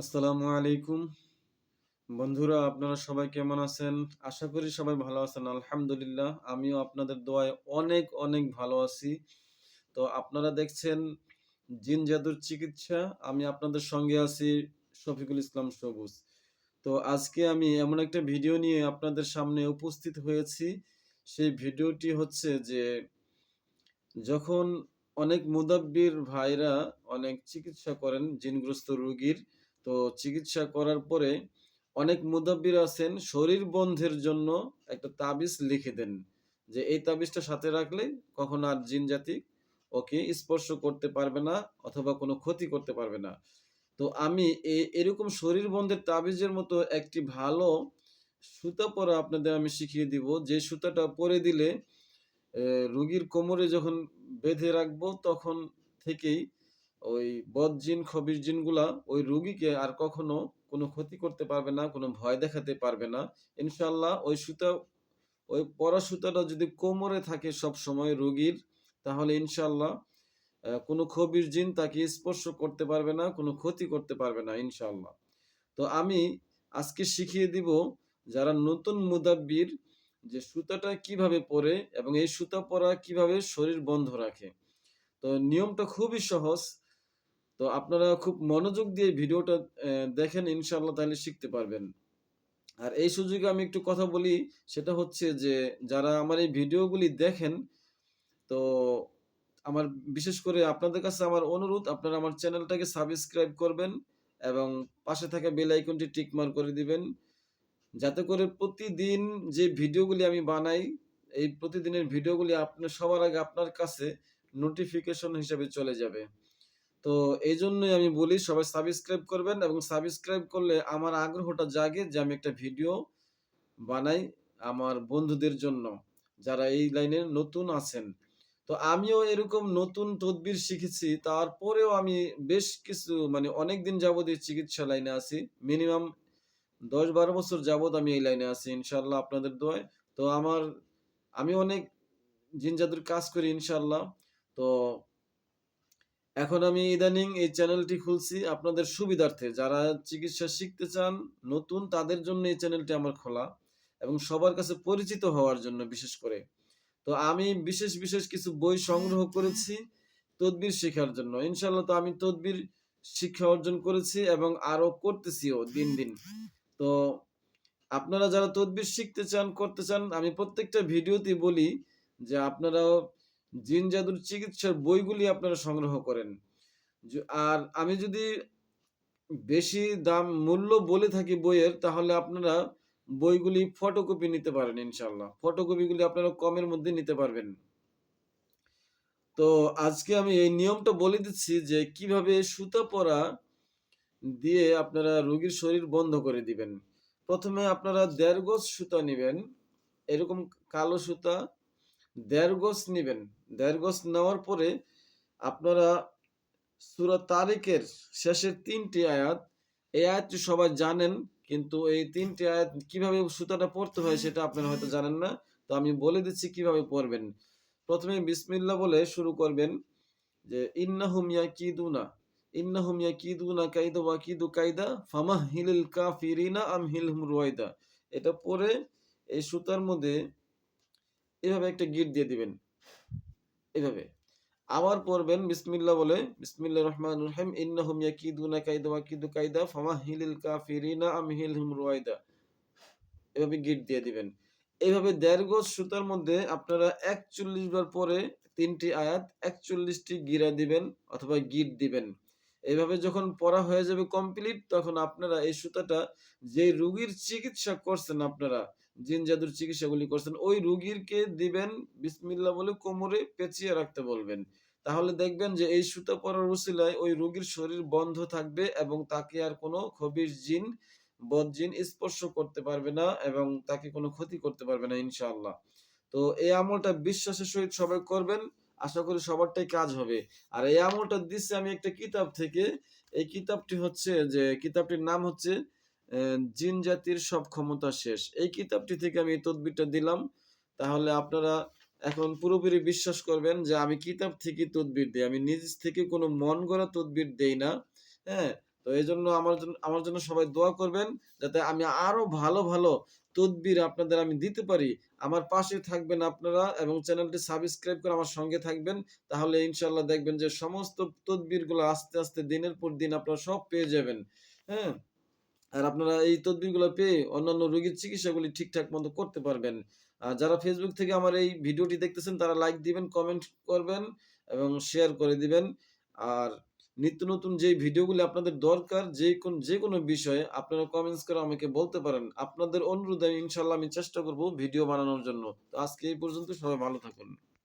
আসসালামু আলাইকুম। বন্ধুরা, আপনারা সবাই কেমন আছেন? আশা করি সবাই ভালো আছেন, আলহামদুলিল্লাহ। আমিও আপনাদের দোয়ায় অনেক অনেক ভালো আছি। তো আপনারা দেখছেন জিন জাদুর চিকিৎসা। আমি আপনাদের সঙ্গে আছি শফিকুল ইসলাম সবুজ। তো আজকে আমি এমন একটা ভিডিও নিয়ে আপনাদের সামনে উপস্থিত হয়েছি। সেই ভিডিওটি হচ্ছে যে, যখন অনেক মুদাব্বির ভাইরা অনেক চিকিৎসা করেন জিনগ্রস্ত রোগীর তো চিকিৎসা করার পরে অনেক মুদাব্বির আছেন, শরীর বন্ধের জন্য একটা তাবিজ লিখে দেন যে এই তাবিজটা সাথে রাখলে কখনো আর জিন জাতি ওকে স্পর্শ করতে পারবে না অথবা কোনো ক্ষতি করতে পারবে না। তো আমি এরকম শরীর বন্ধের তাবিজের মতো একটি ভালো সুতা পরা আপনাদের আমি শিখিয়ে দিব। যে সুতাটা পরে দিলে রুগীর কোমরে যখন বেঁধে রাখব তখন থেকেই ওই বদ জিন, খবির জিনগুলা ওই রুগীকে আর কখনো কোনো ক্ষতি করতে পারবে না, কোনো ভয় দেখাতে পারবে না। ইনশাল্লাহ ওই সুতা, ওই পরা সুতাটা যদি কোমরে থাকে সব সময় রুগীর, তাহলে ইনশাল্লাহ কোনো খবির জিন তাকে স্পর্শ করতে পারবে না, কোনো ক্ষতি করতে পারবে না ইনশাল্লাহ তো আমি আজকে শিখিয়ে দিব যারা নতুন মুদাব্বির যে সুতাটা কীভাবে পরে এবং এই সুতা পরা কীভাবে শরীর বন্ধ রাখে। তো নিয়মটা খুবই সহজ। তো আপনারা খুব মনোযোগ দিয়ে ভিডিওটা দেখেন, ইনশাআল্লাহ তাহলে শিখতে পারবেন। আর এই সুযোগে আমি একটু কথা বলি, সেটা হচ্ছে যে, যারা আমার এই ভিডিওগুলি দেখেন, তো আমার বিশেষ করে আপনাদের কাছে আমার অনুরোধ, আপনারা আমার চ্যানেলটাকে সাবস্ক্রাইব করবেন এবং পাশে থাকা বেল আইকনটি টিক মার্ক করে দিবেন, যাতে করে প্রতিদিন যে ভিডিওগুলি আমি বানাই, এই প্রতিদিনের ভিডিওগুলি আপনার, সবার আগে আপনার কাছে নোটিফিকেশন হিসেবে চলে যাবে। তো এই জন্যই আমি বলি, সবাই সাবস্ক্রাইব করবেন এবং সাবস্ক্রাইব করলে আমার আগ্রহটা জাগে যে আমি একটা ভিডিও বানাই আমার বন্ধুদের জন্য, যারা এই লাইনে নতুন আছেন। তো আমিও এরকম নতুন তদবির শিখেছি, তারপরেও আমি বেশ কিছু মানে অনেক দিন যাবত এই চিকিৎসা লাইনে আছি মিনিমাম দশ বারো বছর যাবত আমি এই লাইনে আছি ইনশাল্লাহ আপনাদের দোয়ায়। তো আমার, আমি অনেক জিন জাদুর কাজ করি ইনশাল্লাহ তো এখন আমি ইদানিং এই চ্যানেলটি খুলছি আপনাদের সুবিধার্থে। যারা চিকিৎসা শিখতে চান, নতুন, তাদের জন্য এই চ্যানেলটি আমার খোলা এবং সবার কাছে পরিচিত হওয়ার জন্য বিশেষ করে। তো আমি বিশেষ বিশেষ কিছু বই সংগ্রহ করেছি তদবির শেখার জন্য। ইনশাল্লাহ তো আমি তদবির শিক্ষা অর্জন করেছি এবং আরও করতেছিও দিন দিন। তো আপনারা যারা তদবির শিখতে চান, করতে চান, আমি প্রত্যেকটা ভিডিওতে বলি যে আপনারা জিন জাদুর চিকিৎসার বইগুলি আপনারা সংগ্রহ করেন। আর আমি যদি বেশি দাম মূল্য বলে থাকি বইয়ের, তাহলে আপনারা বইগুলি ফটোকপি নিতে পারেন ইনশাল্লাহ ফটোকপিগুলি আপনারা কমের মধ্যে নিতে পারবেন। তো আজকে আমি এই নিয়মটা বলে দিচ্ছি যে কীভাবে সুতা পরা দিয়ে আপনারা রোগীর শরীর বন্ধ করে দিবেন। প্রথমে আপনারা দেড় গজ সুতা নেবেন, এরকম কালো সুতা দেড় গজ নেবেন। দেড় গজ নেওয়ার পরে আপনারা সূরা তারিকের শেষের তিনটি আয়াত, এই আয়াতটি সবাই জানেন, কিন্তু এই তিনটি আয়াত কীভাবে সুতাটা পড়তে হয় সেটা আপনারা হয়তো জানেন না। তো আমি বলে দিচ্ছি কীভাবে পড়বেন। প্রথমে বিসমিল্লাহ বলে শুরু করবেন যে, ইন্নাহুম ইয়াকিদুনা ইন্নাহুম ইয়াকিদুনা কাইদা ওয়াকিদু কাইদা ফামাহিলিল কাফিরিনা আমহিলহুম রুয়াইদা। এটা পরে এই সুতার মধ্যে এভাবে একটা গিট দিয়ে দিবেন। এভাবে। আবার পড়বেন বিসমিল্লা বলে বিসমিল্লা রহমান রহিম, ইন্নাহুম ইয়াকিদুনা কাইদা ওয়াকিদু কাইদা ফামাহিলিল কাফিরিনা আমহিলহুম রুয়াইদা। এভাবে গিট দিয়ে দিবেন। এইভাবে দেড় গজ সুতার মধ্যে আপনারা একচল্লিশ বার পরে তিনটি আয়াত একচল্লিশটি গিরা দিবেন অথবা গিট দিবেন। এইভাবে যখন পড়া হয়ে যাবে কমপ্লিট তখন আপনারা এই সুতাটা যে রুগীর চিকিৎসা করছেন আপনারা জিন জাদুর চিকিৎসাগুলি করছেন, ওই রুগীরকে দিবেন বিসমিল্লাহ বলে কোমরে পেঁচিয়ে রাখতে বলবেন। তাহলে দেখবেন যে এই সুতা পরার উসিলায় ওই রুগীর শরীর বন্ধ থাকবে এবং তাকে আর কোনো খবির জিন বদজিন স্পর্শ করতে পারবে না এবং তাকে কোনো ক্ষতি করতে পারবে না ইনশাআল্লাহ। তো এই আমলটা বিশ্বাসের সহিত সবাই করবেন, আশা করি সবারটাই কাজ হবে। আর এই আমলটা দিচ্ছে আমি একটা কিতাব থেকে, এই কিতাবটি হচ্ছে যে, কিতাবটির নাম হচ্ছে জিন জাতির সব ক্ষমতা শেষ এই কিতাবটি থেকে আমি এই তদবিরটা দিলাম তাহলে আপনারা এখন পুরোপুরি বিশ্বাস করবেন যে আমি কিতাব থেকে তদবির দিই আমি নিজ থেকে কোনো মন গড়া তদবির দেই না হ্যাঁ তো এই জন্য আমার জন্য আমার জন্য সবাই দোয়া করবেন যাতে আমি আরও ভালো, ভালো তদবির আপনাদের আমি দিতে পারি। আমার পাশে থাকবেন আপনারা এবং চ্যানেলটি সাবস্ক্রাইব করে আমার সঙ্গে থাকবেন। তাহলে ইনশাল্লাহ দেখবেন যে সমস্ত তদবিরগুলো আস্তে, আস্তে দিনের পর দিন আপনারা সব পেয়ে যাবেন। হ্যাঁ? আর আপনারা এই তদবিরগুলো পেয়ে অন্যান্য রোগীর চিকিৎসাগুলি ঠিকঠাক মতো করতে পারবেন। আর যারা Facebook থেকে আমার এই ভিডিওটি দেখতেছেন তারা লাইক দিবেন, কমেন্ট করবেন এবং শেয়ার করে দিবেন। আর নিত্য নতুন যেই ভিডিওগুলি আপনাদের দরকার যে কোন যেকোনো বিষয়ে আপনারা কমেন্টস করে আমাকে বলতে পারেন। আপনাদের অনুরোধে ইনশাআল্লাহ আমি চেষ্টা করব ভিডিও বানানোর জন্য। তো আজকে এই পর্যন্ত সবাই ভালো থাকুন।